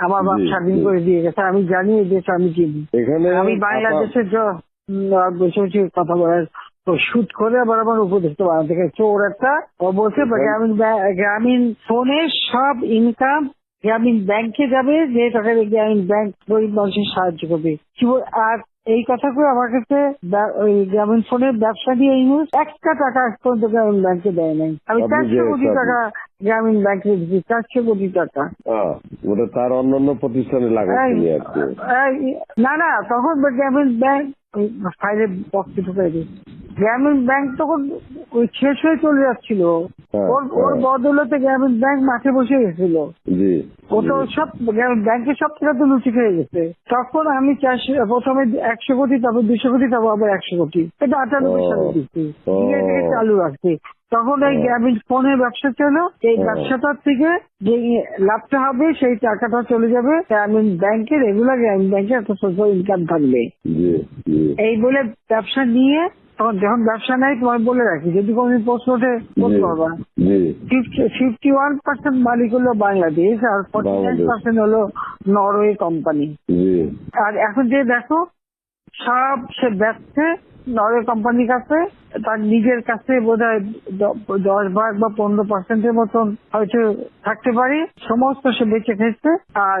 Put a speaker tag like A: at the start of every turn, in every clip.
A: আমার বাপ স্বাধীন করে দিয়ে গেছে আমি জানি এই দেশ আমি চিনি আমি বাংলাদেশের বসে বসে কথা বলার তো শুট করে আবার আমার উপদেশটা বানাতে গেছে। চোর একটা বলছে গ্রামীণ গ্রামীণ ফোনে সব ইনকাম গ্রামীণ ব্যাংকে যাবে যে টাকা গ্রামীণ ব্যাংক গরিব মানুষের সাহায্য করবে। কি বল- আর এই কথা করে আমার কাছে ওই গ্রামীণ ফোনের ব্যবসা দিয়ে এই নিউজ একটা টাকা আজ পর্যন্ত গ্রামীণ ব্যাংকে দেয় নাই। আমি চারশো কোটি টাকা গ্রামীণ ব্যাংকে দিচ্ছি চারশো কোটি টাকা
B: ওটা তার অন্যান্য প্রতিষ্ঠানে লাগাচ্ছি
A: এই-
B: আর কি।
A: এই- না না তখন গ্রামীণ ব্যাংক ফাইলে বক্স ঢুকাই গ্রামীণ ব্যাংক তখন ওই শেষ হয়ে চলে যাচ্ছিল।
B: হ্যাঁ,
A: ওর ওর
B: হ্যাঁ।
A: বদলতে গ্রামীণ ব্যাংক মাঠে বসে গেছিল। ও তো সব ব্যাংকের সব টাকা তো লুচি খেয়ে গেছে। তখন আমি চারশো প্রথমে একশো কোটি তারপর দুশো কোটি তারপর আবার একশো কোটি। এটা আটানব্বই। সালে দিচ্ছি। চালু রাখছি তখন এই। গ্রামীণ ফোনের ব্যবসা ছিল এই ব্যবসাটার থেকে যে লাভটা হবে সেই টাকাটা চলে যাবে। গ্রামীণ ব্যাংকে রেগুলার গ্রামীণ ব্যাংকে একটা সোশ্যাল ইনকাম থাকবে। এই বলে ব্যবসা নিয়ে তখন যখন ব্যবসা নাই তোমায় বলে রাখি যদি কোনো প্রশ্ন ওঠে
B: জি,
A: পারবা ফিফটি ওয়ান পার্সেন্ট মালিক হলো বাংলাদেশ আর ফর্টি নাইন পার্সেন্ট হলো নরওয়ে কোম্পানি আর এখন যে দেখো সব সে ব্যবসা নরওয়ে কোম্পানির কাছে, তার নিজের কাছে বোধ হয় দশ ভাগ বা পনেরো পার্সেন্টের মতন হয়তো থাকতে পারে। সমস্ত সে বেঁচে খেয়েছে আর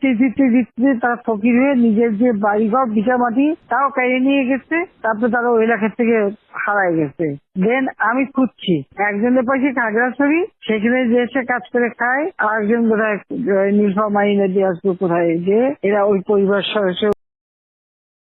A: দিতে জিততে তারা ফকির হয়ে নিজের যে বাড়িঘর বিছা মাটি তাও কেড়ে নিয়ে গেছে, তারপর তারা ওই এলাকার থেকে হারায় গেছে। দেন আমি খুঁজছি। একজনের পাশে ছবি সেখানে যে এসে কাজ করে খায় আর একজন কোথায় মাইনে দিয়ে আসবে কোথায়, যে এরা ওই পরিবার সদস্য